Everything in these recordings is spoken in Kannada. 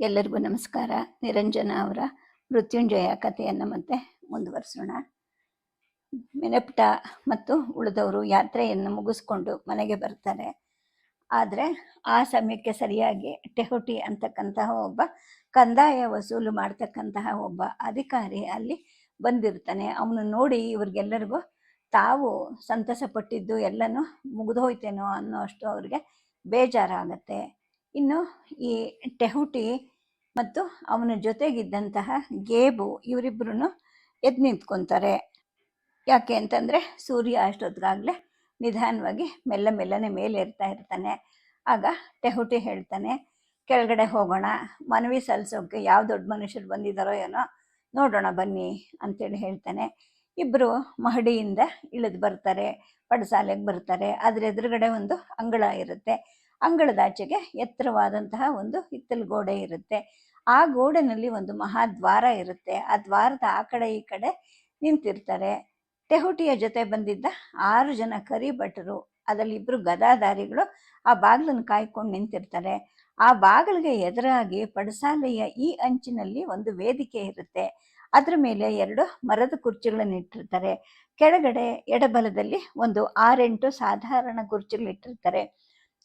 ಎಲ್ಲರಿಗೂ ನಮಸ್ಕಾರ. ನಿರಂಜನ ಅವರ ಮೃತ್ಯುಂಜಯ ಕಥೆಯನ್ನು ಮತ್ತೆ ಮುಂದುವರಿಸೋಣ. ಮೆನಪ್ಟ ಮತ್ತು ಉಳಿದವರು ಯಾತ್ರೆಯನ್ನು ಮುಗಿಸ್ಕೊಂಡು ಮನೆಗೆ ಬರ್ತಾರೆ. ಆದರೆ ಆ ಸಮಯಕ್ಕೆ ಸರಿಯಾಗಿ ಟೆಹುಟಿ ಅಂತಕ್ಕಂತಹ ಒಬ್ಬ, ಕಂದಾಯ ವಸೂಲು ಮಾಡ್ತಕ್ಕಂತಹ ಒಬ್ಬ ಅಧಿಕಾರಿ ಅಲ್ಲಿ ಬಂದಿರ್ತಾನೆ. ಅವನು ನೋಡಿ ಇವ್ರಿಗೆಲ್ಲರಿಗೂ ತಾವು ಸಂತಸ ಪಟ್ಟಿದ್ದು ಎಲ್ಲನೂ ಮುಗಿದೋಯ್ತೇನೋ ಅನ್ನೋ ಅಷ್ಟು ಅವ್ರಿಗೆ ಬೇಜಾರಾಗತ್ತೆ. ಇನ್ನು ಈ ಟೆಹುಟಿ ಮತ್ತು ಅವನ ಜೊತೆಗಿದ್ದಂತಹ ಗೇಬು ಇವರಿಬ್ಬರೂ ಎದ್ದು ನಿಂತ್ಕೊತಾರೆ. ಯಾಕೆ ಅಂತಂದರೆ ಸೂರ್ಯ ಅಷ್ಟೊತ್ತಿಗಾಗಲೇ ನಿಧಾನವಾಗಿ ಮೆಲ್ಲ ಮೆಲ್ಲನೆ ಮೇಲೆ ಇರ್ತಾ ಇರ್ತಾನೆ. ಆಗ ಟೆಹುಟಿ ಹೇಳ್ತಾನೆ, ಕೆಳಗಡೆ ಹೋಗೋಣ, ಮನವಿ ಸಲ್ಲಿಸೋಕೆ ಯಾವ ದೊಡ್ಡ ಮನುಷ್ಯರು ಬಂದಿದ್ದಾರೋ ಏನೋ ನೋಡೋಣ ಬನ್ನಿ ಅಂತೇಳಿ ಹೇಳ್ತಾನೆ. ಇಬ್ಬರು ಮಹಡಿಯಿಂದ ಇಳಿದು ಬರ್ತಾರೆ, ಪಡಸಾಲೆಗೆ ಬರ್ತಾರೆ. ಅದ್ರ ಎದುರುಗಡೆ ಒಂದು ಅಂಗಳ ಇರುತ್ತೆ. ಅಂಗಳದಾಚೆಗೆ ಎತ್ತರವಾದಂತಹ ಒಂದು ಹಿತ್ತಲು ಗೋಡೆ ಇರುತ್ತೆ. ಆ ಗೋಡೆನಲ್ಲಿ ಒಂದು ಮಹಾದ್ವಾರ ಇರುತ್ತೆ. ಆ ದ್ವಾರದ ಆ ಕಡೆ ಈ ಕಡೆ ನಿಂತಿರ್ತಾರೆ. ತೆಹುಟಿಯ ಜೊತೆ ಬಂದಿದ್ದ ಆರು ಜನ ಕರಿ ಭಟರು ಅದರಲ್ಲಿ ಇಬ್ರು ಗದಾಧಾರಿಗಳು ಆ ಬಾಗಿಲನ್ನು ಕಾಯ್ಕೊಂಡು ನಿಂತಿರ್ತಾರೆ. ಆ ಬಾಗಿಲಿಗೆ ಎದುರಾಗಿ ಪಡಸಾಲೆಯ ಈ ಅಂಚಿನಲ್ಲಿ ಒಂದು ವೇದಿಕೆ ಇರುತ್ತೆ. ಅದರ ಮೇಲೆ ಎರಡು ಮರದ ಕುರ್ಚಿಗಳನ್ನು ಇಟ್ಟಿರ್ತಾರೆ. ಕೆಳಗಡೆ ಎಡಬಲದಲ್ಲಿ ಒಂದು ಆರೆಂಟು ಸಾಧಾರಣ ಕುರ್ಚಿಗಳು ಇಟ್ಟಿರ್ತಾರೆ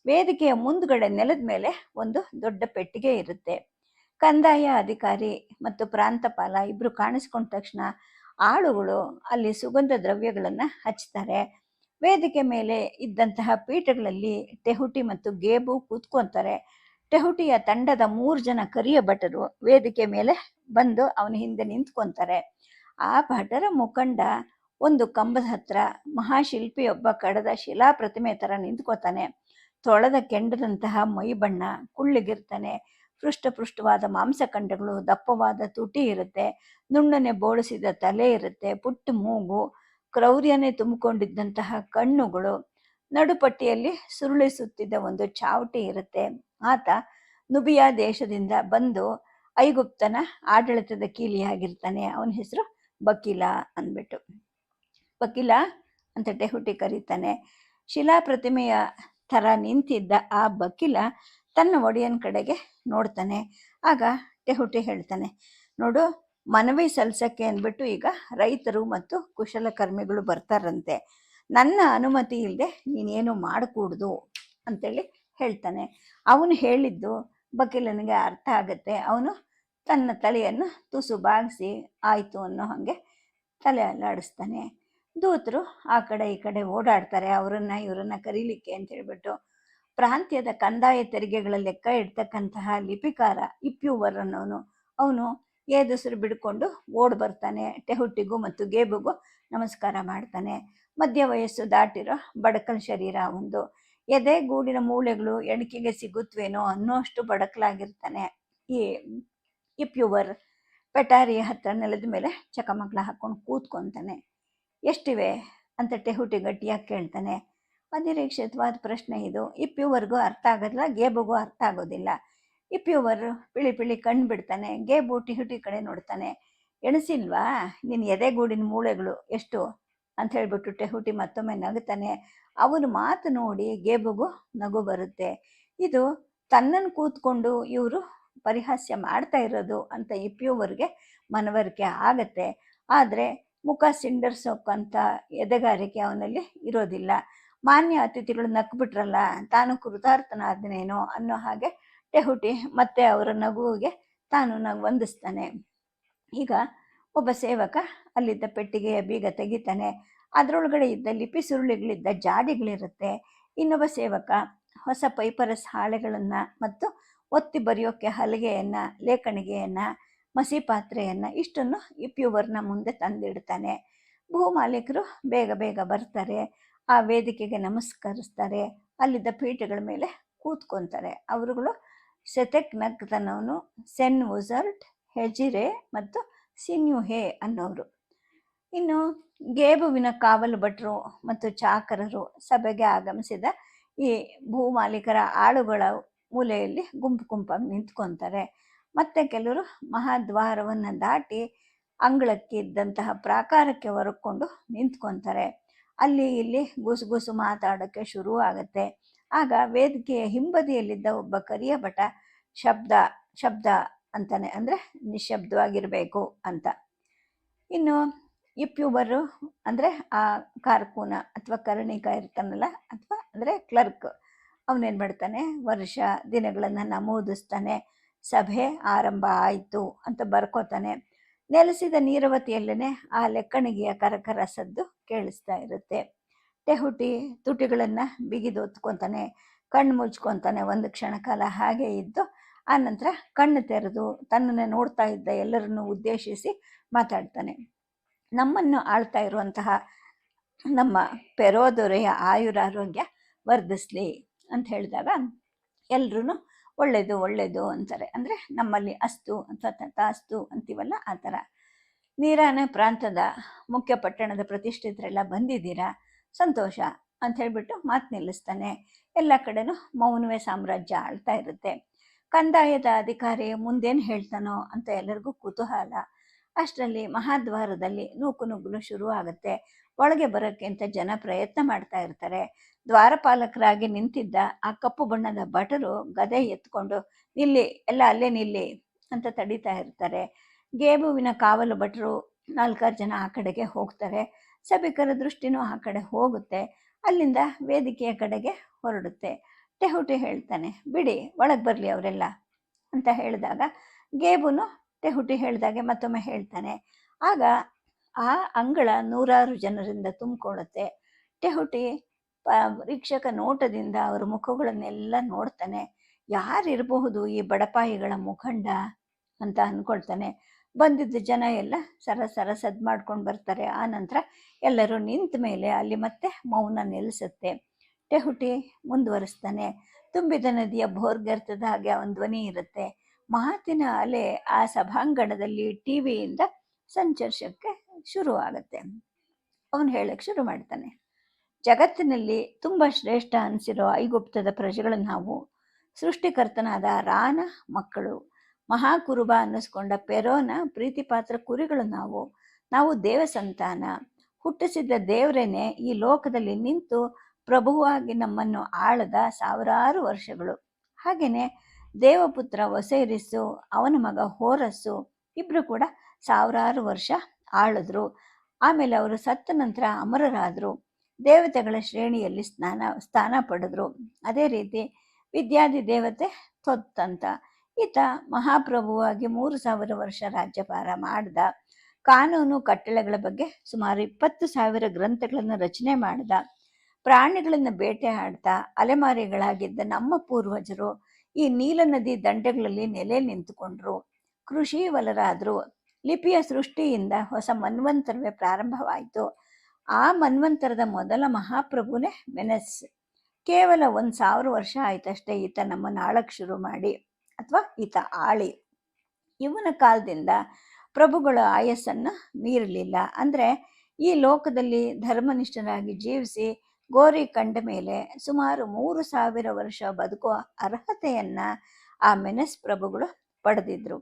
ವೇದಿಕೆಯ ಮುಂದ್ಗಡೆ ನೆಲದ ಮೇಲೆ ಒಂದು ದೊಡ್ಡ ಪೆಟ್ಟಿಗೆ ಇರುತ್ತೆ. ಕಂದಾಯ ಅಧಿಕಾರಿ ಮತ್ತು ಪ್ರಾಂತಪಾಲ ಇಬ್ರು ಕಾಣಿಸ್ಕೊಂಡ ತಕ್ಷಣ ಆಳುಗಳು ಅಲ್ಲಿ ಸುಗಂಧ ದ್ರವ್ಯಗಳನ್ನು ಹಚ್ತಾರೆ. ವೇದಿಕೆ ಮೇಲೆ ಇದ್ದಂತಹ ಪೀಠಗಳಲ್ಲಿ ಟೆಹುಟಿ ಮತ್ತು ಗೇಬು ಕೂತ್ಕೊಂತಾರೆ. ಟೆಹುಟಿಯ ತಂಡದ ಮೂರು ಜನ ಕರಿಯ ಭಟರು ವೇದಿಕೆ ಮೇಲೆ ಬಂದು ಅವನ ಹಿಂದೆ ನಿಂತ್ಕೊಂತಾರೆ. ಆ ಭಟರ ಮುಖಂಡ ಒಂದು ಕಂಬದ ಹತ್ರ ಮಹಾಶಿಲ್ಪಿಯೊಬ್ಬ ಕಡದ ಶಿಲಾ ಪ್ರತಿಮೆ ಥರ ನಿಂತ್ಕೋತಾನೆ. ತೊಳೆದ ಕೆಂಡದಂತಹ ಮೈ ಬಣ್ಣ ಕುಳ್ಳಿಗಿರ್ತಾನೆ. ಪೃಷ್ಠಪೃಷ್ಠವಾದ ಮಾಂಸಖಂಡಗಳು, ದಪ್ಪವಾದ ತುಟಿ ಇರುತ್ತೆ. ನುಣ್ಣನೆ ಬೋಳಿಸಿದ ತಲೆ ಇರುತ್ತೆ. ಪುಟ್ಟ ಮೂಗು, ಕ್ರೌರ್ಯನೇ ತುಂಬಿಕೊಂಡಿದ್ದಂತಹ ಕಣ್ಣುಗಳು. ನಡುಪಟ್ಟಿಯಲ್ಲಿ ಸುರುಳಿಸುತ್ತಿದ್ದ ಒಂದು ಚಾವಟಿ ಇರುತ್ತೆ. ಆತ ನುಬಿಯಾ ದೇಶದಿಂದ ಬಂದು ಐಗುಪ್ತನ ಆಡಳಿತದ ಕೀಲಿಯಾಗಿರ್ತಾನೆ. ಅವನ ಹೆಸರು ಬಕೀಲ ಅಂದ್ಬಿಟ್ಟು. ಬಕೀಲ ಅಂತ ಟೆಹುಟಿ ಕರೀತಾನೆ. ಶಿಲಾ ಪ್ರತಿಮೆಯ ಥರ ನಿಂತಿದ್ದ ಆ ಬಕೀಲ ತನ್ನ ಒಡೆಯನ ಕಡೆಗೆ ನೋಡ್ತಾನೆ. ಆಗ ಟೆಹುಟಿ ಹೇಳ್ತಾನೆ, ನೋಡು, ಮನವಿ ಸಲ್ಸಕ್ಕೆ ಅಂದ್ಬಿಟ್ಟು ಈಗ ರೈತರು ಮತ್ತು ಕುಶಲಕರ್ಮಿಗಳು ಬರ್ತಾರಂತೆ. ನನ್ನ ಅನುಮತಿ ಇಲ್ಲದೆ ನೀನೇನು ಮಾಡಕೂಡ್ದು? ಅಂತೇಳಿ ಹೇಳ್ತಾನೆ. ಅವನು ಹೇಳಿದ್ದು ಬಕೀಲನಿಗೆ ಅರ್ಥ ಆಗತ್ತೆ. ಅವನು ತನ್ನ ತಲೆಯನ್ನು ತುಸು ಬಾಗಿಸಿ, ಆಯಿತು ಅನ್ನೋ ಹಾಗೆ ತಲೆ ಅಲ್ಲಾಡಿಸ್ತಾನೆ. ದೂತರು ಆ ಕಡೆ ಈ ಕಡೆ ಓಡಾಡ್ತಾರೆ, ಅವರನ್ನ ಇವರನ್ನ ಕರೀಲಿಕ್ಕೆ ಅಂತ ಹೇಳ್ಬಿಟ್ಟು ಪ್ರಾಂತ್ಯದ ಕಂದಾಯ ತೆರಿಗೆಗಳ ಲೆಕ್ಕ ಇಡ್ತಕ್ಕಂತಹ ಲಿಪಿಕಾರ ಇಪ್ಯೂವರ್ ಅನ್ನೋನು, ಅವನು ಏದುಸರು ಬಿಡ್ಕೊಂಡು ಓಡ್ ಬರ್ತಾನೆ ಟೆಹುಟ್ಟಿಗೂ ಮತ್ತು ಗೇಬುಗೂ ನಮಸ್ಕಾರ ಮಾಡ್ತಾನೆ. ಮಧ್ಯ ವಯಸ್ಸು ದಾಟಿರೋ ಬಡಕಲ್ ಶರೀರ ಒಂದು. ಎದೆ ಗೂಡಿನ ಮೂಳೆಗಳು ಎಣಿಕೆಗೆ ಸಿಗುತ್ತವೇನೋ ಅನ್ನೋಷ್ಟು ಬಡಕಲಾಗಿರ್ತಾನೆ ಈ ಇಪ್ಯೂವರ್. ಪೆಟಾರಿಯ ಹತ್ರ ನೆಲದ ಮೇಲೆ ಚಕಮಕ್ಳ ಹಾಕೊಂಡು ಕೂತ್ಕೊಂತಾನೆ. ಎಷ್ಟಿವೆ ಅಂತ ಟೆಹುಟಿ ಗಟ್ಟಿಯಾಗಿ ಕೇಳ್ತಾನೆ. ಅನಿರೀಕ್ಷಿತವಾದ ಪ್ರಶ್ನೆ ಇದು. ಇಪ್ಪಿವರೆಗೂ ಅರ್ಥ ಆಗೋದಿಲ್ಲ ಗೇಬುಗೂ ಅರ್ಥ ಆಗೋದಿಲ್ಲ. ಇಪ್ಪಿವರು ಪಿಳಿ ಪಿಳಿ ಕಣ್ಣು ಬಿಡ್ತಾನೆ. ಗೇಬು ಟಿಹುಟಿ ಕಡೆ ನೋಡ್ತಾನೆ. ಎಣಸಿಲ್ವಾ? ನಿನ್ನ ಎದೆಗೂಡಿನ ಮೂಳೆಗಳು ಎಷ್ಟು? ಅಂತ ಹೇಳ್ಬಿಟ್ಟು ಟೆಹುಟಿ ಮತ್ತೊಮ್ಮೆ ನಗುತ್ತಾನೆ. ಅವನು ಮಾತು ನೋಡಿ ಗೇಬುಗೂ ನಗು ಬರುತ್ತೆ. ಇದು ತನ್ನನ್ನು ಕೂತ್ಕೊಂಡು ಇವರು ಪರಿಹಾಸ್ಯ ಮಾಡ್ತಾ ಇರೋದು ಅಂತ ಇಪ್ಪಿಯವರಿಗೆ ಮನವರಿಕೆ ಆಗತ್ತೆ. ಆದರೆ ಮುಖ ಸಿಂಡರ್ಸೋಕ್ಕಂಥ ಎದೆಗಾರಿಕೆ ಅವನಲ್ಲಿ ಇರೋದಿಲ್ಲ. ಮಾನ್ಯ ಅತಿಥಿಗಳು ನಕ್ಬಿಟ್ರಲ್ಲ ತಾನು ಕೃತಾರ್ಥನಾದನೇನೋ ಅನ್ನೋ ಹಾಗೆ ಟೆಹುಟಿ ಮತ್ತೆ ಅವರ ನಗುವಿಗೆ ತಾನು ನಗು ವಂದಿಸ್ತಾನೆ. ಈಗ ಒಬ್ಬ ಸೇವಕ ಅಲ್ಲಿದ್ದ ಪೆಟ್ಟಿಗೆಯ ಬೀಗ ತೆಗಿತಾನೆ. ಅದರೊಳಗಡೆ ಇದ್ದ ಲಿಪಿ ಸುರುಳಿಗಳಿದ್ದ ಜಾಡಿಗಳಿರುತ್ತೆ. ಇನ್ನೊಬ್ಬ ಸೇವಕ ಹೊಸ ಪೈಪರಸ್ ಹಾಳೆಗಳನ್ನು ಮತ್ತು ಒತ್ತಿ ಬರೆಯೋಕ್ಕೆ ಹಲಗೆಯನ್ನು, ಲೇಖಣಿಗೆಯನ್ನು ಮಸಿ ಪಾತ್ರೆಯನ್ನು ಇಷ್ಟನ್ನು ಇಪ್ಯೂವರ್ನ ಮುಂದೆ ತಂದಿಡ್ತಾನೆ. ಭೂಮಾಲೀಕರು ಬೇಗ ಬೇಗ ಬರ್ತಾರೆ, ಆ ವೇದಿಕೆಗೆ ನಮಸ್ಕರಿಸ್ತಾರೆ, ಅಲ್ಲಿದ್ದ ಪೀಠಗಳ ಮೇಲೆ ಕೂತ್ಕೊಂತಾರೆ. ಅವರುಗಳು ಸೆತೆಕ್ ನಗ್ತನವನು ಸೆನ್ ವುಸರ್ಟ್ ಹೆಜಿರೆ ಮತ್ತು ಸಿನ್ಯುಹೆ ಅನ್ನೋರು. ಇನ್ನು ಗೇಬುವಿನ ಕಾವಲು ಭಟ್ರು ಮತ್ತು ಚಾಕರರು ಸಭೆಗೆ ಆಗಮಿಸಿದ ಈ ಭೂಮಾಲೀಕರ ಆಳುಗಳ ಮೂಲೆಯಲ್ಲಿ ಗುಂಪು ಗುಂಪಾಗಿ ನಿಂತ್ಕೊತಾರೆ. ಮತ್ತೆ ಕೆಲವರು ಮಹಾದ್ವಾರವನ್ನು ದಾಟಿ ಅಂಗಳಕ್ಕೆ ಇದ್ದಂತಹ ಪ್ರಾಕಾರಕ್ಕೆ ಹೊರಕೊಂಡು ನಿಂತ್ಕೊಂತಾರೆ. ಅಲ್ಲಿ ಇಲ್ಲಿ ಗುಸುಗುಸು ಮಾತಾಡೋಕ್ಕೆ ಶುರು ಆಗುತ್ತೆ. ಆಗ ವೇದಿಕೆಯ ಹಿಂಬದಿಯಲ್ಲಿದ್ದ ಒಬ್ಬ ಕರಿಯ ಭಟ, ಶಬ್ದ ಶಬ್ದ ಅಂತಾನೆ, ಅಂದರೆ ನಿಶಬ್ದವಾಗಿರಬೇಕು ಅಂತ. ಇನ್ನು ಇಪ್ಯೂಬರು ಪ್ಯೂಬರು ಅಂದರೆ ಆ ಕಾರ್ಕೂನ ಅಥವಾ ಕರ್ಣಿಕ ಇರ್ತಾನಲ್ಲ, ಅಥವಾ ಅಂದರೆ ಕ್ಲರ್ಕ್, ಅವನೇನು ಮಾಡ್ತಾನೆ, ವರ್ಷ ದಿನಗಳನ್ನು ನಮೂದಿಸ್ತಾನೆ. ಸಭೆ ಆರಂಭ ಆಯಿತು ಅಂತ ಬರ್ಕೋತಾನೆ. ನೆಲೆಸಿದ ನೀರವತಿಯಲ್ಲೇ ಆ ಲೆಕ್ಕಣಿಗೆಯ ಕರಕರ ಸದ್ದು ಕೇಳಿಸ್ತಾ ಇರುತ್ತೆ. ಟೆಹುಟಿ ತುಟಿಗಳನ್ನು ಬಿಗಿದು ಒತ್ಕೊತಾನೆ ಕಣ್ಣು ಮುಚ್ಕೊತಾನೆ ಒಂದು ಕ್ಷಣ ಕಾಲ ಹಾಗೆ ಇದ್ದು ಆನಂತರ ಕಣ್ಣು ತೆರೆದು ತನ್ನನ್ನೇ ನೋಡ್ತಾ ಇದ್ದ ಎಲ್ಲರನ್ನು ಉದ್ದೇಶಿಸಿ ಮಾತಾಡ್ತಾನೆ. ನಮ್ಮನ್ನು ಆಳ್ತಾ ಇರುವಂತಹ ನಮ್ಮ ಪೆರೋದೊರೆಯ ಆಯುರಾರೋಗ್ಯ ವರ್ಧಿಸ್ಲಿ ಅಂತ ಹೇಳಿದಾಗ ಎಲ್ರೂ ಒಳ್ಳೆಯದು ಒಳ್ಳೆಯದು ಅಂತಾರೆ. ಅಂದರೆ ನಮ್ಮಲ್ಲಿ ಅಸ್ತು ಅಥವಾ ಅಸ್ತು ಅಂತೀವಲ್ಲ ಆ ಥರ. ನೀರಾನ ಪ್ರಾಂತದ ಮುಖ್ಯ ಪಟ್ಟಣದ ಪ್ರತಿಷ್ಠಿತರೆಲ್ಲ ಬಂದಿದ್ದೀರಾ? ಸಂತೋಷ ಅಂತ ಹೇಳಿಬಿಟ್ಟು ಮಾತು ನಿಲ್ಲಿಸ್ತಾನೆ. ಎಲ್ಲ ಕಡೆನೂ ಮೌನವೇ ಸಾಮ್ರಾಜ್ಯ ಆಳ್ತಾ ಇರುತ್ತೆ. ಕಂದಾಯದ ಅಧಿಕಾರಿ ಮುಂದೇನು ಹೇಳ್ತಾನೋ ಅಂತ ಎಲ್ಲರಿಗೂ ಕುತೂಹಲ. ಅಷ್ಟರಲ್ಲಿ ಮಹಾದ್ವಾರದಲ್ಲಿ ನೂಕು ನುಗ್ಗಲು ಶುರು ಆಗುತ್ತೆ ಒಳಗೆ ಬರೋಕ್ಕೆ ಅಂತ ಜನ ಪ್ರಯತ್ನ ಮಾಡ್ತಾ ಇರ್ತಾರೆ. ದ್ವಾರಪಾಲಕರಾಗಿ ನಿಂತಿದ್ದ ಆ ಕಪ್ಪು ಬಣ್ಣದ ಭಟರು ಗದೆ ಎತ್ಕೊಂಡು ನಿಲ್ಲಿ, ಎಲ್ಲ ಅಲ್ಲೇ ನಿಲ್ಲಿ ಅಂತ ತಡೀತಾ ಇರ್ತಾರೆ. ಗೇಬುವಿನ ಕಾವಲು ಭಟರು ನಾಲ್ಕಾರು ಜನ ಆ ಕಡೆಗೆ ಹೋಗ್ತಾರೆ. ಸಭಿಕರ ದೃಷ್ಟಿನೂ ಆ ಕಡೆ ಹೋಗುತ್ತೆ. ಅಲ್ಲಿಂದ ವೇದಿಕೆಯ ಕಡೆಗೆ ಹೊರಡುತ್ತೆ. ಟೆಹುಟಿ ಹೇಳ್ತಾನೆ, ಬಿಡಿ, ಒಳಗೆ ಬರಲಿ ಅವರೆಲ್ಲ ಅಂತ ಹೇಳಿದಾಗ ಗೇಬುನು ಟೆಹುಟಿ ಹೇಳಿದಾಗೆ ಮತ್ತೊಮ್ಮೆ ಹೇಳ್ತಾನೆ. ಆಗ ಆ ಅಂಗಳ ನೂರಾರು ಜನರಿಂದ ತುಂಬಿಕೊಳ್ಳುತ್ತೆ. ಟೆಹುಟಿ ಪ ವೀಕ್ಷಕ ನೋಟದಿಂದ ಅವರ ಮುಖಗಳನ್ನೆಲ್ಲ ನೋಡ್ತಾನೆ. ಯಾರಿರಬಹುದು ಈ ಬಡಪಾಯಿಗಳ ಮುಖಂಡ ಅಂತ ಅಂದ್ಕೊಳ್ತಾನೆ. ಬಂದಿದ್ದ ಜನ ಎಲ್ಲ ಸರ ಸರ ಸದ್ ಮಾಡ್ಕೊಂಡು ಬರ್ತಾರೆ. ಆ ನಂತರ ಎಲ್ಲರೂ ನಿಂತ ಮೇಲೆ ಅಲ್ಲಿ ಮತ್ತೆ ಮೌನ ನಿಲ್ಲಿಸುತ್ತೆ ಟೆಹುಟಿ ಮುಂದುವರಿಸ್ತಾನೆ. ತುಂಬಿದ ನದಿಯ ಭೋರ್ಗರ್ತದ ಹಾಗೆ ಅವನ ಧ್ವನಿ ಇರುತ್ತೆ. ಮಾತಿನ ಅಲೆ ಆ ಸಭಾಂಗಣದಲ್ಲಿ ಟಿ ವಿಯಿಂದ ಶುರುವಾಗುತ್ತೆ. ಅವನು ಹೇಳಕ್ಕೆ ಶುರು ಮಾಡ್ತಾನೆ. ಜಗತ್ತಿನಲ್ಲಿ ತುಂಬ ಶ್ರೇಷ್ಠ ಅನಿಸಿರೋ ಐಗುಪ್ತದ ಪ್ರಜೆಗಳು ನಾವು. ಸೃಷ್ಟಿಕರ್ತನಾದ ರಾನ ಮಕ್ಕಳು. ಮಹಾಕುರುಬ ಅನ್ನಿಸ್ಕೊಂಡ ಪೆರೋನ ಪ್ರೀತಿಪಾತ್ರ ಕುರಿಗಳು ನಾವು. ನಾವು ದೇವ ಸಂತಾನ ಹುಟ್ಟಿಸಿದ್ದ ದೇವರೇನೆ ಈ ಲೋಕದಲ್ಲಿ ನಿಂತು ಪ್ರಭುವಾಗಿ ನಮ್ಮನ್ನು ಆಳದ ಸಾವಿರಾರು ವರ್ಷಗಳು. ಹಾಗೆಯೇ ದೇವಪುತ್ರ ಒಸೈರಿಸು ಅವನ ಮಗ ಹೋರಸ್ಸು ಇಬ್ಬರು ಕೂಡ ಸಾವಿರಾರು ವರ್ಷ ಆಳಿದ್ರು. ಆಮೇಲೆ ಅವರು ಸತ್ತ ನಂತರ ಅಮರರಾದರು. ದೇವತೆಗಳ ಶ್ರೇಣಿಯಲ್ಲಿ ಸ್ನಾನ, ಸ್ಥಾನ ಪಡೆದ್ರು. ಅದೇ ರೀತಿ ವಿದ್ಯಾದಿ ದೇವತೆ ತೊತ್ತಂತ. ಈತ ಮಹಾಪ್ರಭುವಾಗಿ ಮೂರು ಸಾವಿರ ವರ್ಷ ರಾಜ್ಯಭಾರ ಮಾಡಿದ. ಕಾನೂನು ಕಟ್ಟಳೆಗಳ ಬಗ್ಗೆ ಸುಮಾರು ಇಪ್ಪತ್ತು ಸಾವಿರ ಗ್ರಂಥಗಳನ್ನು ರಚನೆ ಮಾಡಿದ. ಪ್ರಾಣಿಗಳನ್ನು ಬೇಟೆ ಆಡ್ತಾ, ಅಲೆಮಾರಿಗಳಾಗಿದ್ದ ನಮ್ಮ ಪೂರ್ವಜರು ಈ ನೀಲ ನದಿ ದಂಡೆಗಳಲ್ಲಿ ನೆಲೆ ನಿಂತುಕೊಂಡ್ರು. ಕೃಷಿ ವಲರಾದರು ಲಿಪಿಯ ಸೃಷ್ಟಿಯಿಂದ ಹೊಸ ಮನ್ವಂತರವೇ ಪ್ರಾರಂಭವಾಯಿತು. ಆ ಮನ್ವಂತರದ ಮೊದಲ ಮಹಾಪ್ರಭುನೇ ಮೆನಸ್. ಕೇವಲ ಒಂದು ಸಾವಿರ ವರ್ಷ ಆಯ್ತಷ್ಟೇ ಈತ ನಮ್ಮನ್ನು ಆಳಕ್ಕೆ ಶುರು ಮಾಡಿ, ಅಥವಾ ಈತ ಆಳಿ. ಇವನ ಕಾಲದಿಂದ ಪ್ರಭುಗಳ ಆಯಸ್ಸನ್ನು ಮೀರಲಿಲ್ಲ. ಅಂದರೆ ಈ ಲೋಕದಲ್ಲಿ ಧರ್ಮನಿಷ್ಠರಾಗಿ ಜೀವಿಸಿ ಗೋರಿ ಕಂಡ ಮೇಲೆ ಸುಮಾರು ಮೂರು ಸಾವಿರ ವರ್ಷ ಬದುಕುವ ಅರ್ಹತೆಯನ್ನ ಆ ಮೆನಸ್ ಪ್ರಭುಗಳು ಪಡೆದಿದ್ರು.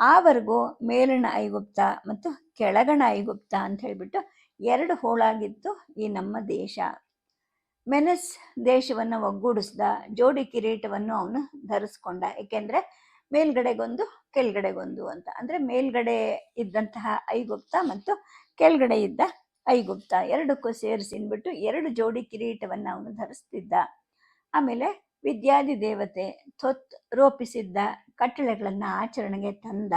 ಆವರೆಗೂ ಮೇಲಣ ಐಗುಪ್ತ ಮತ್ತು ಕೆಳಗಣ ಐಗುಪ್ತ ಅಂತ ಹೇಳಿಬಿಟ್ಟು ಎರಡು ಹೋಳಾಗಿತ್ತು ಈ ನಮ್ಮ ದೇಶ. ಮೆನಸ್ ದೇಶವನ್ನು ಒಗ್ಗೂಡಿಸ್ದ, ಜೋಡಿ ಕಿರೀಟವನ್ನು ಅವನು ಧರಿಸ್ಕೊಂಡ. ಏಕೆಂದರೆ ಮೇಲ್ಗಡೆಗೊಂದು, ಕೆಳಗಡೆಗೊಂದು ಅಂತ. ಅಂದರೆ ಮೇಲ್ಗಡೆ ಇದ್ದಂತಹ ಐಗುಪ್ತ ಮತ್ತು ಕೆಳಗಡೆ ಇದ್ದ ಐಗುಪ್ತ ಎರಡಕ್ಕೂ ಸೇರಿಸಿನ್ಬಿಟ್ಟು ಎರಡು ಜೋಡಿ ಕಿರೀಟವನ್ನು ಅವನು ಧರಿಸ್ತಿದ್ದ. ಆಮೇಲೆ ವಿದ್ಯಾದಿ ದೇವತೆ ತೊತ್ ರೂಪಿಸಿದ್ದ ಕಟ್ಟಳೆಗಳನ್ನು ಆಚರಣೆಗೆ ತಂದ.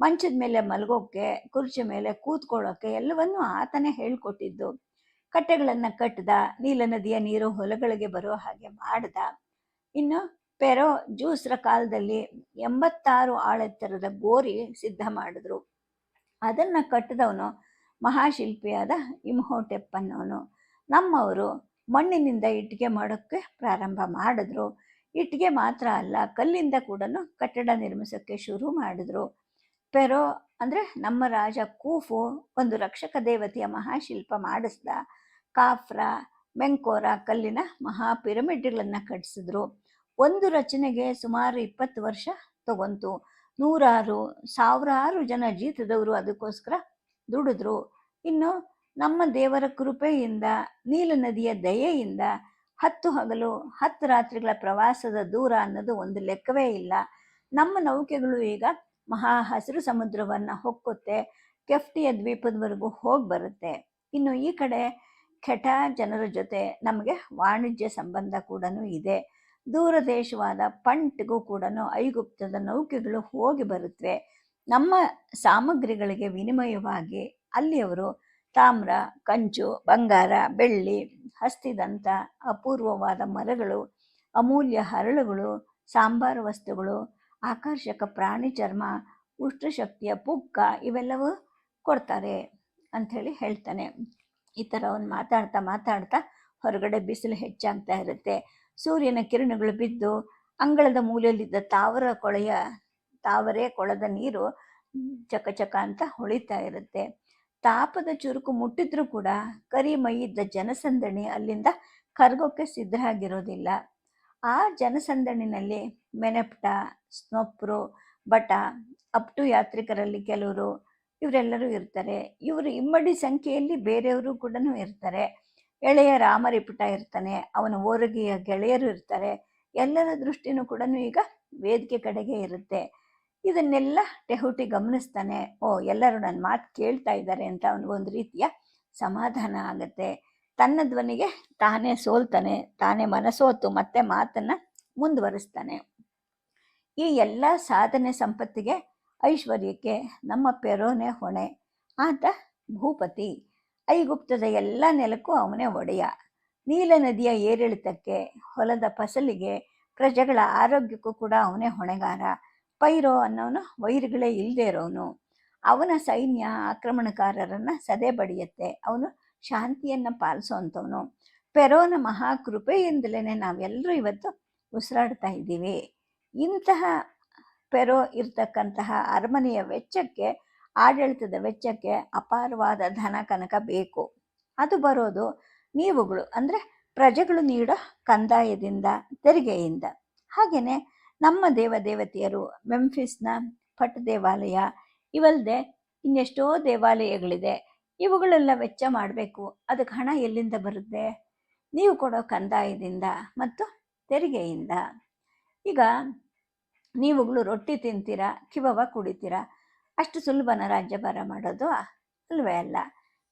ಮಂಚದ ಮೇಲೆ ಮಲಗೋಕ್ಕೆ ಕುರ್ಚಿ ಮೇಲೆ ಕೂತ್ಕೊಳ್ಳೋಕ್ಕೆ ಎಲ್ಲವನ್ನೂ ಆತನೇ ಹೇಳ್ಕೊಟ್ಟಿದ್ದು. ಕಟ್ಟೆಗಳನ್ನು ಕಟ್ಟದ ನೀಲ ನದಿಯ ನೀರು ಹೊಲಗಳಿಗೆ ಬರೋ ಹಾಗೆ ಮಾಡ್ದ. ಇನ್ನು ಪೆರೋ ಜ್ಯೂಸ್ರ ಕಾಲದಲ್ಲಿ ಎಂಬತ್ತಾರು ಆಳೆತ್ತರದ ಗೋರಿ ಸಿದ್ಧ ಮಾಡಿದ್ರು. ಅದನ್ನು ಕಟ್ಟಿದವನು ಮಹಾಶಿಲ್ಪಿಯಾದ ಇಮ್ಹೋಟೆಪ್ ಅನ್ನೋನು. ನಮ್ಮವರು ಮಣ್ಣಿನಿಂದ ಇಟ್ಟಿಗೆ ಮಾಡೋಕ್ಕೆ ಪ್ರಾರಂಭ ಮಾಡಿದ್ರು. ಇಟ್ಟಿಗೆ ಮಾತ್ರ ಅಲ್ಲ, ಕಲ್ಲಿಂದ ಕೂಡ ಕಟ್ಟಡ ನಿರ್ಮಿಸೋಕ್ಕೆ ಶುರು ಮಾಡಿದ್ರು. ಪೆರೋ ಅಂದರೆ ನಮ್ಮ ರಾಜ ಕೂಫು ಒಂದು ರಕ್ಷಕ ದೇವತೆಯ ಮಹಾಶಿಲ್ಪ ಮಾಡಿಸ್ದ. ಕಾಫ್ರ, ಮೆಂಕೋರ ಕಲ್ಲಿನ ಮಹಾ ಪಿರಮಿಡ್ಗಳನ್ನು ಕಟ್ಟಿಸಿದ್ರು ಒಂದು ರಚನೆಗೆ ಸುಮಾರು ಇಪ್ಪತ್ತು ವರ್ಷ ತಗೊಂತು. ನೂರಾರು, ಸಾವಿರಾರು ಜನ ಜೀತದವರು ಅದಕ್ಕೋಸ್ಕರ ದುಡಿದ್ರು. ಇನ್ನು ನಮ್ಮ ದೇವರ ಕೃಪೆಯಿಂದ, ನೀಲ ನದಿಯ ದಯೆಯಿಂದ ಹತ್ತು ಹಗಲು, ಹತ್ತು ರಾತ್ರಿಗಳ ಪ್ರವಾಸದ ದೂರ ಅನ್ನೋದು ಒಂದು ಲೆಕ್ಕವೇ ಇಲ್ಲ. ನಮ್ಮ ನೌಕೆಗಳು ಈಗ ಮಹಾ ಹಸಿರು ಸಮುದ್ರವನ್ನ ಹೊಕ್ಕುತ್ತೆ, ಕೆಫ್ಟಿಯ ದ್ವೀಪದವರೆಗೂ ಹೋಗಿ ಬರುತ್ತೆ. ಇನ್ನು ಈ ಕಡೆ ಕೆಟ ಜನರ ಜೊತೆ ನಮಗೆ ವಾಣಿಜ್ಯ ಸಂಬಂಧ ಕೂಡ ಇದೆ. ದೂರ ದೇಶವಾದ ಪಂಟ್ಗೂ ಕೂಡ ಐಗುಪ್ತದ ನೌಕೆಗಳು ಹೋಗಿ ಬರುತ್ತವೆ ನಮ್ಮ ಸಾಮಗ್ರಿಗಳಿಗೆ ವಿನಿಮಯವಾಗಿ ಅಲ್ಲಿಯವರು ತಾಮ್ರ, ಕಂಚು, ಬಂಗಾರ, ಬೆಳ್ಳಿ, ಹಸ್ತಿದಂತ ಅಪೂರ್ವವಾದ ಮರಗಳು, ಅಮೂಲ್ಯ ಹರಳುಗಳು, ಸಾಂಬಾರು ವಸ್ತುಗಳು, ಆಕರ್ಷಕ ಪ್ರಾಣಿ ಚರ್ಮ ಉಷ್ಣಶಕ್ತಿಯ ಪುಕ್ಕ ಇವೆಲ್ಲವೂ ಕೊಡ್ತಾರೆ ಅಂಥೇಳಿ ಹೇಳ್ತಾನೆ. ಈ ಥರ ಅವನು ಮಾತಾಡ್ತಾ ಮಾತಾಡ್ತಾ ಹೊರಗಡೆ ಬಿಸಿಲು ಹೆಚ್ಚಾಗ್ತಾ ಇರುತ್ತೆ. ಸೂರ್ಯನ ಕಿರಣಗಳು ಬಿದ್ದು ಅಂಗಳದ ಮೂಲೆಯಲ್ಲಿದ್ದ ತಾವರ ಕೊಳೆಯ ತಾವರೆ ಕೊಳದ ನೀರು ಚಕ ಚಕ ಅಂತ ಹೊಳಿತಾ ಇರುತ್ತೆ. ತಾಪದ ಚುರುಕು ಮುಟ್ಟಿದ್ರೂ ಕೂಡ ಕರಿ ಮೈಯಿದ್ದ ಜನಸಂದಣಿ ಅಲ್ಲಿಂದ ಕರ್ಗೋಕ್ಕೆ ಸಿದ್ಧರಾಗಿರೋದಿಲ್ಲ. ಆ ಜನಸಂದಣಿನಲ್ಲಿ ಮೆನೆಪ್ಟ, ಸ್ನೊಪ್ರು ಬಟ ಅಪ್ಟು ಯಾತ್ರಿಕರಲ್ಲಿ ಕೆಲವರು, ಇವರೆಲ್ಲರೂ ಇರ್ತಾರೆ. ಇವರು ಇಮ್ಮಡಿ ಸಂಖ್ಯೆಯಲ್ಲಿ ಬೇರೆಯವರು ಕೂಡ ಇರ್ತಾರೆ. ಎಳೆಯ ರಾಮರಿಪುಟ ಇರ್ತಾನೆ, ಅವನ ಓರಗಿಯ ಗೆಳೆಯರು ಇರ್ತಾರೆ. ಎಲ್ಲರ ದೃಷ್ಟಿನೂ ಕೂಡ ಈಗ ವೇದಿಕೆ ಕಡೆಗೆ ಇರುತ್ತೆ. ಇದನ್ನೆಲ್ಲ ಟೆಹುಟಿ ಗಮನಿಸ್ತಾನೆ, ಓ, ಎಲ್ಲರೂ ನನ್ನ ಮಾತು ಕೇಳ್ತಾ ಇದ್ದಾರೆ ಅಂತ ಅವನಿಗೊಂದು ರೀತಿಯ ಸಮಾಧಾನ ಆಗುತ್ತೆ. ತನ್ನ ಧ್ವನಿಗೆ ತಾನೇ ಸೋಲ್ತಾನೆ, ತಾನೇ ಮನಸೋತು ಮತ್ತೆ ಮಾತನ್ನ ಮುಂದುವರಿಸ್ತಾನೆ. ಈ ಎಲ್ಲ ಸಾಧನೆ ಸಂಪತ್ತಿಗೆ ಐಶ್ವರ್ಯಕ್ಕೆ ನಮ್ಮ ಪೆರೋನೆ ಹೊಣೆ. ಆತ ಭೂಪತಿ. ಐಗುಪ್ತದ ಎಲ್ಲ ನೆಲಕ್ಕೂ ಅವನೇ ಒಡೆಯ. ನೀಲ ನದಿಯ ಏರಿಳಿತಕ್ಕೆ, ಹೊಲದ ಫಸಲಿಗೆ, ಪ್ರಜೆಗಳ ಆರೋಗ್ಯಕ್ಕೂ ಕೂಡ ಅವನೇ ಹೊಣೆಗಾರ. ಪೈರೋ ಅನ್ನೋನು ವೈರ್ಗಳೇ ಇಲ್ಲದೆ ಇರೋನು. ಅವನ ಸೈನ್ಯ ಆಕ್ರಮಣಕಾರರನ್ನ ಸದೆ ಬಡಿಯತ್ತೆ. ಅವನು ಶಾಂತಿಯನ್ನ ಪಾಲಿಸುವಂಥವನು ಪೆರೋನ ಮಹಾಕೃಪೆಯಿಂದಲೇ ನಾವೆಲ್ಲರೂ ಇವತ್ತು ಉಸಿರಾಡ್ತಾ ಇದ್ದೀವಿ. ಇಂತಹ ಪೆರೋ ಇರ್ತಕ್ಕಂತಹ ಅರಮನೆಯ ವೆಚ್ಚಕ್ಕೆ, ಆಡಳಿತದ ವೆಚ್ಚಕ್ಕೆ ಅಪಾರವಾದ ಧನ ಕನಕ ಬೇಕು. ಅದು ಬರೋದು ನೀವುಗಳು, ಅಂದರೆ ಪ್ರಜೆಗಳು ನೀಡೋ ಕಂದಾಯದಿಂದ, ತೆರಿಗೆಯಿಂದ. ಹಾಗೆಯೇ ನಮ್ಮ ದೇವ ದೇವತೆಯರು ಮೆಂಫಿಸ್ನ ಪಟ್ ದೇವಾಲಯ ಇವಲ್ಲದೆ ಇನ್ನೆಷ್ಟೋ ದೇವಾಲಯಗಳಿದೆ. ಇವುಗಳೆಲ್ಲ ವೆಚ್ಚ ಮಾಡಬೇಕು. ಅದಕ್ಕೆ ಹಣ ಎಲ್ಲಿಂದ ಬರುತ್ತೆ? ನೀವು ಕೊಡೋ ಕಂದಾಯದಿಂದ ಮತ್ತು ತೆರಿಗೆಯಿಂದ. ಈಗ ನೀವುಗಳು ರೊಟ್ಟಿ ತಿಂತೀರಾ, ಕಿವವ ಕುಡಿತೀರಾ? ಅಷ್ಟು ಸುಲಭನ ರಾಜ್ಯಭಾರ ಮಾಡೋದು ಅಲ್ವೇ ಅಲ್ಲ?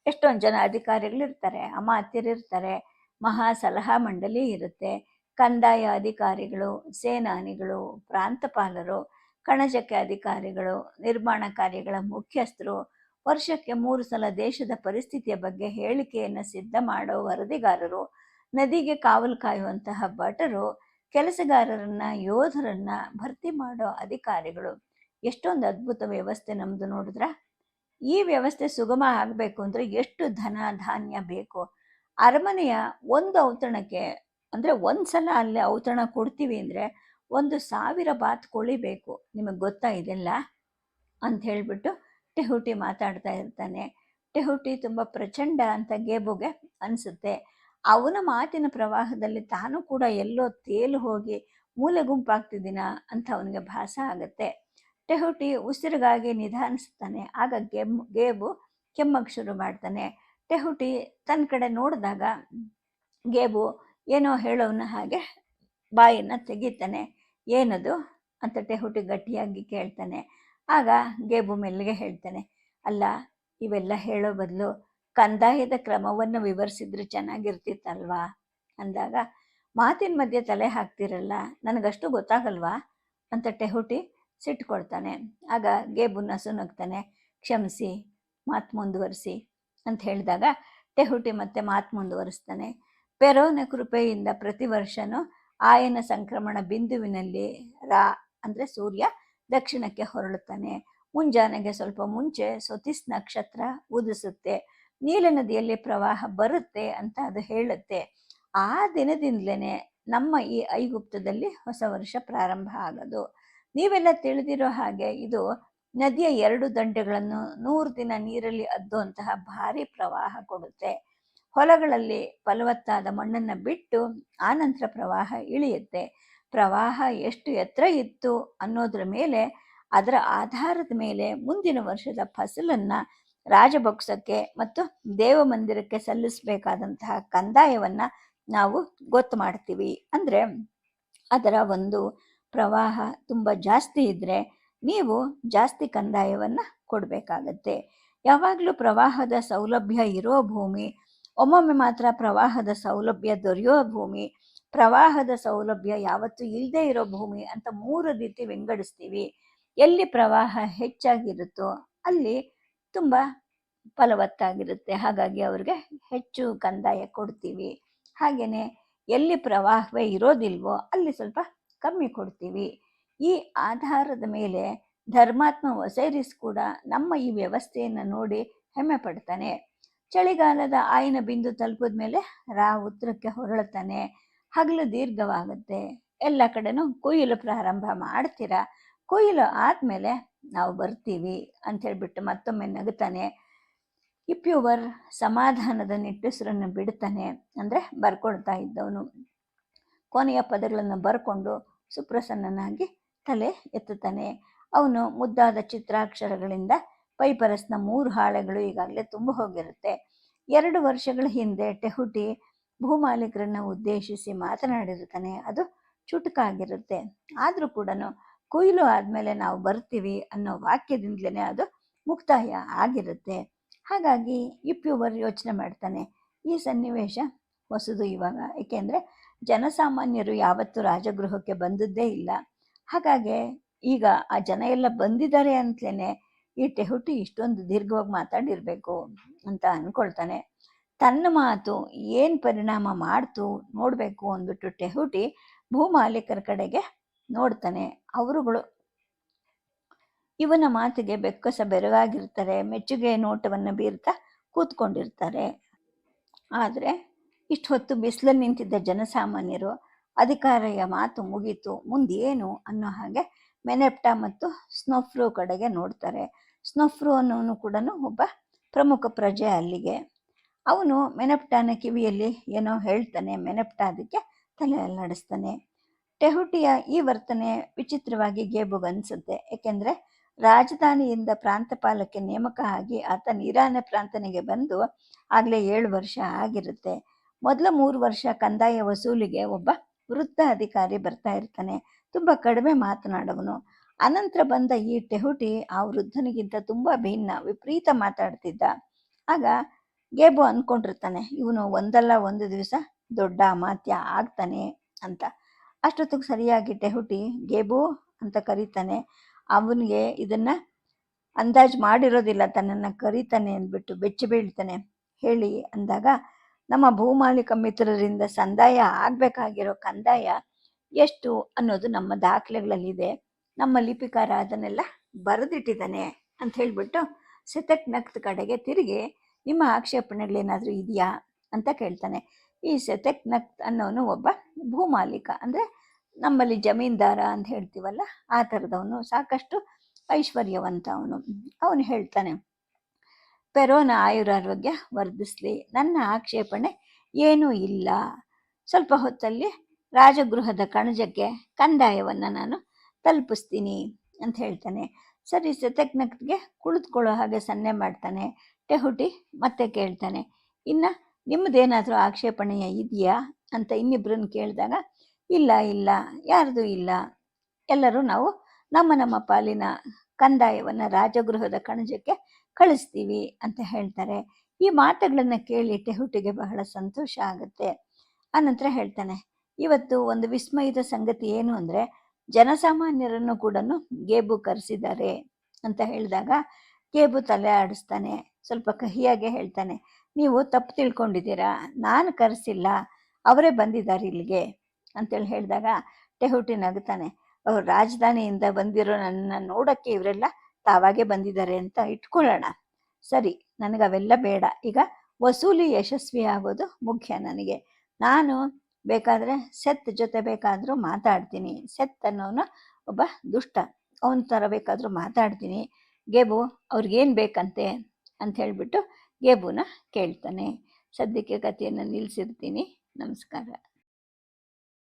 ಎಷ್ಟೊಂದು ಜನ ಅಧಿಕಾರಿಗಳಿರ್ತಾರೆ, ಅಮಾತ್ಯರಿರ್ತಾರೆ, ಮಹಾ ಸಲಹಾ ಮಂಡಳಿ ಇರುತ್ತೆ. ಕಂದಾಯ ಅಧಿಕಾರಿಗಳು, ಸೇನಾನಿಗಳು, ಪ್ರಾಂತಪಾಲರು, ಕಣಜಕ್ಕೆ ಅಧಿಕಾರಿಗಳು, ನಿರ್ಮಾಣ ಕಾರ್ಯಗಳ ಮುಖ್ಯಸ್ಥರು ವರ್ಷಕ್ಕೆ ಮೂರು ಸಲ ದೇಶದ ಪರಿಸ್ಥಿತಿಯ ಬಗ್ಗೆ ಹೇಳಿಕೆಯನ್ನು ಸಿದ್ಧ ಮಾಡೋ ವರದಿಗಾರರು, ನದಿಗೆ ಕಾವಲು ಕಾಯುವಂತಹ ಭಟರು, ಕೆಲಸಗಾರರನ್ನ, ಯೋಧರನ್ನ ಭರ್ತಿ ಮಾಡೋ ಅಧಿಕಾರಿಗಳು. ಎಷ್ಟೊಂದು ಅದ್ಭುತ ವ್ಯವಸ್ಥೆ ನಮ್ದು ನೋಡಿದ್ರ? ಈ ವ್ಯವಸ್ಥೆ ಸುಗಮ ಆಗಬೇಕು ಅಂದ್ರೆ ಎಷ್ಟು ಧನ ಧಾನ್ಯ ಬೇಕು? ಅರಮನೆಯ ಒಂದು ಔತಣಕ್ಕೆ ಅಂದ್ರೆ ಒಂದ್ಸಲ ಅಲ್ಲಿ ಔತಣ ಕೊಡ್ತೀವಿ ಅಂದರೆ ಒಂದು ಸಾವಿರ ಬಾತ್ ಕೊಳಿಬೇಕು ನಿಮಗೆ ಗೊತ್ತಾ ಇದೆಲ್ಲ? ಅಂತ ಹೇಳಿಬಿಟ್ಟು ಟೆಹುಟಿ ಮಾತಾಡ್ತಾ ಇರ್ತಾನೆ. ಟೆಹುಟಿ ತುಂಬ ಪ್ರಚಂಡ ಅಂತ ಗೇಬುಗೆ ಅನಿಸುತ್ತೆ. ಅವನ ಮಾತಿನ ಪ್ರವಾಹದಲ್ಲಿ ತಾನು ಕೂಡ ಎಲ್ಲೋ ತೇಲು ಹೋಗಿ ಮೂಲೆ ಗುಂಪಾಗ್ತಿದ್ದೀನ ಅಂತ ಅವನಿಗೆ ಭಾಸ ಆಗುತ್ತೆ. ಟೆಹುಟಿ ಉಸಿರಿಗಾಗಿ ನಿಧಾನಿಸ್ತಾನೆ. ಆಗ ಗೆಮ್, ಗೇಬು ಕೆಮ್ಮಕ್ಕೆ ಶುರು ಮಾಡ್ತಾನೆ. ಟೆಹುಟಿ ತನ್ನ ಕಡೆ ನೋಡಿದಾಗ, ಗೇಬು ಏನೋ ಹೇಳೋನ ಹಾಗೆ ಬಾಯನ್ನು ತೆಗಿತಾನೆ, ಏನದು? ಅಂತ ಟೆಹುಟಿ ಗಟ್ಟಿಯಾಗಿ ಕೇಳ್ತಾನೆ. ಆಗ ಗೇಬು ಮೆಲ್ಲಿಗೆ ಹೇಳ್ತಾನೆ, ಅಲ್ಲ, ಇವೆಲ್ಲ ಹೇಳೋ ಬದಲು ಕಂದಾಯದ ಕ್ರಮವನ್ನು ವಿವರಿಸಿದ್ರೆ ಚೆನ್ನಾಗಿರ್ತಿತ್ತಲ್ವಾ? ಅಂದಾಗ, ಮಾತಿನ ಮಧ್ಯೆ ತಲೆ ಹಾಕ್ತಿರಲ್ಲ, ನನಗಷ್ಟು ಗೊತ್ತಾಗಲ್ವಾ? ಅಂತ ಟೆಹುಟಿ ಸಿಟ್ಕೊಳ್ತಾನೆ. ಆಗ ಗೇಬು ನಸು ನಗ್ತಾನೆ, ಕ್ಷಮಿಸಿ, ಮಾತು ಮುಂದುವರಿಸಿ. ಅಂತ ಹೇಳಿದಾಗ, ಟೆಹುಟಿ ಮತ್ತೆ ಮಾತು ಮುಂದುವರಿಸ್ತಾನೆ. ಪೆರೋನ ಕೃಪೆಯಿಂದ ಪ್ರತಿ ವರ್ಷನೂ ಆಯನ ಸಂಕ್ರಮಣ ಬಿಂದುವಿನಲ್ಲಿ ರಾ ಅಂದರೆ ಸೂರ್ಯ ದಕ್ಷಿಣಕ್ಕೆ ಹೊರಳುತ್ತಾನೆ. ಮುಂಜಾನೆಗೆ ಸ್ವಲ್ಪ ಮುಂಚೆ ಸೊತಿಸ್ ನಕ್ಷತ್ರ ಉದಿಸುತ್ತೆ. ನೀಲ ನದಿಯಲ್ಲಿ ಪ್ರವಾಹ ಬರುತ್ತೆ ಅಂತ ಅದು ಹೇಳುತ್ತೆ. ಆ ದಿನದಿಂದಲೇ ನಮ್ಮ ಈ ಐಗುಪ್ತದಲ್ಲಿ ಹೊಸ ವರ್ಷ ಪ್ರಾರಂಭ ಆಗೋದು. ನೀವೆಲ್ಲ ತಿಳಿದಿರೋ ಹಾಗೆ ಇದು ನದಿಯ ಎರಡು ದಂಡೆಗಳನ್ನು ನೂರು ದಿನ ನೀರಲ್ಲಿ ಅದ್ದುವಂತಹ ಭಾರಿ ಪ್ರವಾಹ ಕೊಡುತ್ತೆ. ಹೊಲಗಳಲ್ಲಿ ಫಲವತ್ತಾದ ಮಣ್ಣನ್ನು ಬಿಟ್ಟು ಆನಂತರ ಪ್ರವಾಹ ಇಳಿಯುತ್ತೆ. ಪ್ರವಾಹ ಎಷ್ಟು ಎತ್ತರ ಇತ್ತು ಅನ್ನೋದ್ರ ಮೇಲೆ, ಅದರ ಆಧಾರದ ಮೇಲೆ ಮುಂದಿನ ವರ್ಷದ ಫಸಲನ್ನು ರಾಜಭಕ್ಸಕ್ಕೆ ಮತ್ತು ದೇವ ಮಂದಿರಕ್ಕೆ ಸಲ್ಲಿಸಬೇಕಾದಂತಹ ಕಂದಾಯವನ್ನು ನಾವು ಗೊತ್ತು ಮಾಡ್ತೀವಿ. ಅಂದರೆ ಅದರ ಒಂದು ಪ್ರವಾಹ ತುಂಬ ಜಾಸ್ತಿ ಇದ್ದರೆ ನೀವು ಜಾಸ್ತಿ ಕಂದಾಯವನ್ನು ಕೊಡಬೇಕಾಗತ್ತೆ. ಯಾವಾಗಲೂ ಪ್ರವಾಹದ ಸೌಲಭ್ಯ ಇರೋ ಭೂಮಿ ಒಮ್ಮೊಮ್ಮೆ ಮಾತ್ರ ಪ್ರವಾಹದ ಸೌಲಭ್ಯ ದೊರೆಯೋ ಭೂಮಿ, ಪ್ರವಾಹದ ಸೌಲಭ್ಯ ಯಾವತ್ತೂ ಇಲ್ಲದೆ ಇರೋ ಭೂಮಿ ಅಂತ ಮೂರು ರೀತಿ ವಿಂಗಡಿಸ್ತೀವಿ. ಎಲ್ಲಿ ಪ್ರವಾಹ ಹೆಚ್ಚಾಗಿರುತ್ತೋ ಅಲ್ಲಿ ತುಂಬ ಫಲವತ್ತಾಗಿರುತ್ತೆ. ಹಾಗಾಗಿ ಅವ್ರಿಗೆ ಹೆಚ್ಚು ಕಂದಾಯ ಕೊಡ್ತೀವಿ. ಹಾಗೆಯೇ ಎಲ್ಲಿ ಪ್ರವಾಹವೇ ಇರೋದಿಲ್ವೋ ಅಲ್ಲಿ ಸ್ವಲ್ಪ ಕಮ್ಮಿ ಕೊಡ್ತೀವಿ. ಈ ಆಧಾರದ ಮೇಲೆ ಧರ್ಮಾತ್ಮ ವಸೈರಿಸ್ ಕೂಡ ನಮ್ಮ ಈ ವ್ಯವಸ್ಥೆಯನ್ನು ನೋಡಿ ಹೆಮ್ಮೆ ಪಡ್ತಾನೆ. ಚಳಿಗಾಲದ ಆಯಿನ ಬಿಂದು ತಲುಪಿದ ಮೇಲೆ ರಾ ಉತ್ತರಕ್ಕೆ ಹೊರಳ್ತಾನೆ ಹಗಲು ದೀರ್ಘವಾಗುತ್ತೆ. ಎಲ್ಲ ಕಡೆನೂ ಕೊಯ್ಲು ಪ್ರಾರಂಭ ಮಾಡ್ತೀರಾ? ಕೊಯ್ಲು ಆದಮೇಲೆ ನಾವು ಬರ್ತೀವಿ ಅಂತ ಹೇಳ್ಬಿಟ್ಟು ಮತ್ತೊಮ್ಮೆ ನಗುತ್ತಾನೆ ಇಪ್ಯುವರ್ ಸಮಾಧಾನದ ನಿಟ್ಟುಸಿರನ್ನು ಬಿಡ್ತಾನೆ ಅಂದರೆ ಬರ್ಕೊಳ್ತಾ ಇದ್ದವನು. ಕೊನೆಯ ಪದಗಳನ್ನು ಬರ್ಕೊಂಡು ಸುಪ್ರಸನ್ನನಾಗಿ ತಲೆ ಎತ್ತುತ್ತಾನೆ. ಅವನು ಮುದ್ದಾದ ಚಿತ್ರಾಕ್ಷರಗಳಿಂದ ಪೈಪರಸ್ನ ಮೂರು ಹಾಳೆಗಳು ಈಗಾಗಲೇ ತುಂಬ ಹೋಗಿರುತ್ತೆ. ಎರಡು ವರ್ಷಗಳ ಹಿಂದೆ ಟೆಹುಟಿ ಭೂಮಾಲೀಕರನ್ನ ಉದ್ದೇಶಿಸಿ ಮಾತನಾಡಿರ್ತಾನೆ ಅದು ಚುಟುಕಾಗಿರುತ್ತೆ. ಆದರೂ ಕೂಡ ಕೊಯ್ಲು ಆದಮೇಲೆ ನಾವು ಬರ್ತೀವಿ ಅನ್ನೋ ವಾಕ್ಯದಿಂದಲೇ ಅದು ಮುಕ್ತಾಯ ಆಗಿರುತ್ತೆ. ಹಾಗಾಗಿ ಇಪ್ಯುವರ್ ಯೋಚನೆ ಮಾಡ್ತಾನೆ, ಈ ಸನ್ನಿವೇಶ ಹೊಸದು ಇವಾಗ. ಏಕೆಂದರೆ ಜನಸಾಮಾನ್ಯರು ಯಾವತ್ತೂ ರಾಜಗೃಹಕ್ಕೆ ಬಂದದ್ದೇ ಇಲ್ಲ. ಹಾಗಾಗಿ ಈಗ ಆ ಜನ ಎಲ್ಲ ಬಂದಿದ್ದಾರೆ ಅಂತಲೇ ಈ ಟೆಹುಟಿ ಇಷ್ಟೊಂದು ದೀರ್ಘವಾಗಿ ಮಾತಾಡಿರಬೇಕು ಅಂತ ಅಂದ್ಕೊಳ್ತಾನೆ ತನ್ನ ಮಾತು ಏನು ಪರಿಣಾಮ ಮಾಡ್ತು ನೋಡಬೇಕು ಅಂದ್ಬಿಟ್ಟು ಟೆಹುಟಿ ಭೂಮಾಲೀಕರ ಕಡೆಗೆ ನೋಡ್ತಾನೆ. ಅವರುಗಳು ಇವನ ಮಾತಿಗೆ ಬೆಕ್ಕಸ ಬೆರಗಾಗಿರ್ತಾರೆ ಮೆಚ್ಚುಗೆ ನೋಟವನ್ನು ಬೀರ್ತಾ ಕೂತ್ಕೊಂಡಿರ್ತಾರೆ. ಆದರೆ ಇಷ್ಟು ಹೊತ್ತು ಬಿಸಿಲಲ್ಲಿ ನಿಂತಿದ್ದ ಜನಸಾಮಾನ್ಯರು ಅಧಿಕಾರಿಯ ಮಾತು ಮುಗೀತು, ಮುಂದೇನು ಅನ್ನೋ ಹಾಗೆ ಮೆನೆಪ್ಟ ಮತ್ತು ಸ್ನೋಫ್ರೂ ಕಡೆಗೆ ನೋಡ್ತಾರೆ. ಸ್ನೋಫ್ರೂ ಅನ್ನೋನು ಕೂಡ ಒಬ್ಬ ಪ್ರಮುಖ ಪ್ರಜೆ ಅಲ್ಲಿಗೆ. ಅವನು ಮೆನೆಪ್ಟಾನ ಕಿವಿಯಲ್ಲಿ ಏನೋ ಹೇಳ್ತಾನೆ, ಮೆನೆಪ್ಟಾ ಅದಕ್ಕೆ ತಲೆ ಅಲ್ಲಾಡಿಸ್ತಾನೆ ಟೆಹುಟಿಯ ಈ ವರ್ತನೆ ವಿಚಿತ್ರವಾಗಿ ಗೇಬುಗನ್ಸುತ್ತೆ ಏಕೆಂದರೆ ರಾಜಧಾನಿಯಿಂದ ಪ್ರಾಂತಪಾಲಕ್ಕೆ ನೇಮಕ ಆಗಿ ಆತ ನೀರಾನ ಪ್ರಾಂತನಿಗೆ ಬಂದು ಆಗಲೇ ಏಳು ವರ್ಷ ಆಗಿರುತ್ತೆ. ಮೊದಲ ಮೂರು ವರ್ಷ ಕಂದಾಯ ವಸೂಲಿಗೆ ಒಬ್ಬ ವೃದ್ಧ ಅಧಿಕಾರಿ ಬರ್ತಾ ಇರ್ತಾನೆ. ತುಂಬ ಕಡಿಮೆ ಮಾತನಾಡವನು. ಅನಂತರ ಬಂದ ಈ ಟೆಹುಟಿ ಆ ವೃದ್ಧನಿಗಿಂತ ತುಂಬ ಭಿನ್ನ, ವಿಪರೀತ ಮಾತಾಡ್ತಿದ್ದ. ಆಗ ಗೇಬು ಅಂದ್ಕೊಂಡಿರ್ತಾನೆ ಇವನು ಒಂದಲ್ಲ, ಒಂದು ದಿವಸ ದೊಡ್ಡ ಮಾತ್ಯ ಆಗ್ತಾನೆ ಅಂತ. ಅಷ್ಟೊತ್ತಿಗೆ ಸರಿಯಾಗಿ ಟೆಹುಟಿ, ಗೇಬು ಅಂತ ಕರೀತಾನೆ. ಅವನಿಗೆ ಇದನ್ನು ಅಂದಾಜು ಮಾಡಿರೋದಿಲ್ಲ, ತನ್ನನ್ನು ಕರೀತಾನೆ ಅಂದ್ಬಿಟ್ಟು ಬೆಚ್ಚಿ ಬೀಳ್ತಾನೆ. ಹೇಳಿ ಅಂದಾಗ, ನಮ್ಮ ಭೂಮಾಲಿಕ ಮಿತ್ರರಿಂದ ಸಂದಾಯ ಆಗಬೇಕಾಗಿರೋ ಕಂದಾಯ ಎಷ್ಟು ಅನ್ನೋದು ನಮ್ಮ ದಾಖಲೆಗಳಲ್ಲಿದೆ. ನಮ್ಮ ಲಿಪಿಕಾರ ಅದನ್ನೆಲ್ಲ ಬರೆದಿಟ್ಟಿದ್ದಾನೆ ಅಂತ ಹೇಳಿಬಿಟ್ಟು ಸೆತಕ್ ನಕ್ತ್ ಕಡೆಗೆ ತಿರುಗಿ ನಿಮ್ಮ ಆಕ್ಷೇಪಣೆಗಳೇನಾದರೂ ಇದೆಯಾ ಅಂತ ಕೇಳ್ತಾನೆ. ಈ ಸೆತಕ್ ನಕ್ತ್ ಅನ್ನೋನು ಒಬ್ಬ ಭೂಮಾಲೀಕ ಅಂದರೆ ನಮ್ಮಲ್ಲಿ ಜಮೀನ್ದಾರ ಅಂತ ಹೇಳ್ತೀವಲ್ಲ ಆ ಥರದವನು, ಸಾಕಷ್ಟು ಐಶ್ವರ್ಯವಂತ ಅವನು ಅವನು ಹೇಳ್ತಾನೆ. ಪೆರೋನ ಆಯುರಾರೋಗ್ಯ ವರ್ಧಿಸ್ಲಿ, ನನ್ನ ಆಕ್ಷೇಪಣೆ ಏನೂ ಇಲ್ಲ. ಸ್ವಲ್ಪ ಹೊತ್ತಲ್ಲಿ ರಾಜಗೃಹದ ಕಣಜಕ್ಕೆ ಕಂದಾಯವನ್ನು ನಾನು ತಲುಪಿಸ್ತೀನಿ ಅಂತ ಹೇಳ್ತಾನೆ. ಸರಿ ಸತಜ್ಞಕ್ಕೆ ಕುಳಿತುಕೊಳ್ಳೋ ಹಾಗೆ ಸನ್ನೆ ಮಾಡ್ತಾನೆ. ಟೆಹುಟಿ ಮತ್ತೆ ಕೇಳ್ತಾನೆ, ಇನ್ನು ನಿಮ್ಮದೇನಾದರೂ ಆಕ್ಷೇಪಣೆಯ ಇದೆಯಾ ಅಂತ ಇನ್ನಿಬ್ಬರನ್ನು ಕೇಳಿದಾಗ, ಇಲ್ಲ ಇಲ್ಲ, ಯಾರ್ದು ಇಲ್ಲ. ಎಲ್ಲರೂ ನಾವು ನಮ್ಮ ನಮ್ಮ ಪಾಲಿನ ಕಂದಾಯವನ್ನು ರಾಜಗೃಹದ ಕಣಜಕ್ಕೆ ಕಳಿಸ್ತೀವಿ ಅಂತ ಹೇಳ್ತಾರೆ. ಈ ಮಾತುಗಳನ್ನು ಕೇಳಿ ಟೆಹುಟಿಗೆ ಬಹಳ ಸಂತೋಷ ಆಗುತ್ತೆ. ಆನಂತರ ಹೇಳ್ತಾನೆ ಇವತ್ತು ಒಂದು ವಿಸ್ಮಯದ ಸಂಗತಿ ಏನು ಅಂದರೆ, ಜನಸಾಮಾನ್ಯರನ್ನು ಕೂಡ ಗೇಬು ಕರೆಸಿದ್ದಾರೆ ಅಂತ ಹೇಳಿದಾಗ, ಗೇಬು ತಲೆ ಆಡಿಸ್ತಾನೆ, ಸ್ವಲ್ಪ ಕಹಿಯಾಗೆ ಹೇಳ್ತಾನೆ, ನೀವು ತಪ್ಪು ತಿಳ್ಕೊಂಡಿದ್ದೀರಾ? ನಾನು ಕರೆಸಿಲ್ಲ, ಅವರೇ ಬಂದಿದ್ದಾರೆ ಇಲ್ಲಿಗೆ ಅಂತೇಳಿ ಹೇಳಿದಾಗ ಟೆಹುಟಿ ನಗುತ್ತಾನೆ ಅವ್ರು ರಾಜಧಾನಿಯಿಂದ ಬಂದಿರೋ ನನ್ನ ನೋಡೋಕ್ಕೆ ಇವರೆಲ್ಲ ತಾವಾಗೆ ಬಂದಿದ್ದಾರೆ ಅಂತ ಇಟ್ಕೊಳ್ಳೋಣ. ಸರಿ, ನನಗೆ ಅವೆಲ್ಲ ಬೇಡ. ಈಗ ವಸೂಲಿ ಯಶಸ್ವಿ ಆಗೋದು ಮುಖ್ಯ ನನಗೆ. ನಾನು ಬೇಕಾದರೆ ಸೆತ್ ಜೊತೆ ಬೇಕಾದರೂ ಮಾತಾಡ್ತೀನಿ. ಸೆತ್ ಅನ್ನೋನು ಒಬ್ಬ ದುಷ್ಟ. ಅವನ ಥರ ಬೇಕಾದರೂ ಮಾತಾಡ್ತೀನಿ. ಗೇಬು ಅವ್ರಿಗೇನು ಬೇಕಂತೆ ಅಂತ ಹೇಳಿಬಿಟ್ಟು ಗೇಬುನ ಕೇಳ್ತಾನೆ. ಸದ್ಯಕ್ಕೆ ಕಥೆಯನ್ನು ನಿಲ್ಲಿಸಿರ್ತೀನಿ ನಮಸ್ಕಾರ.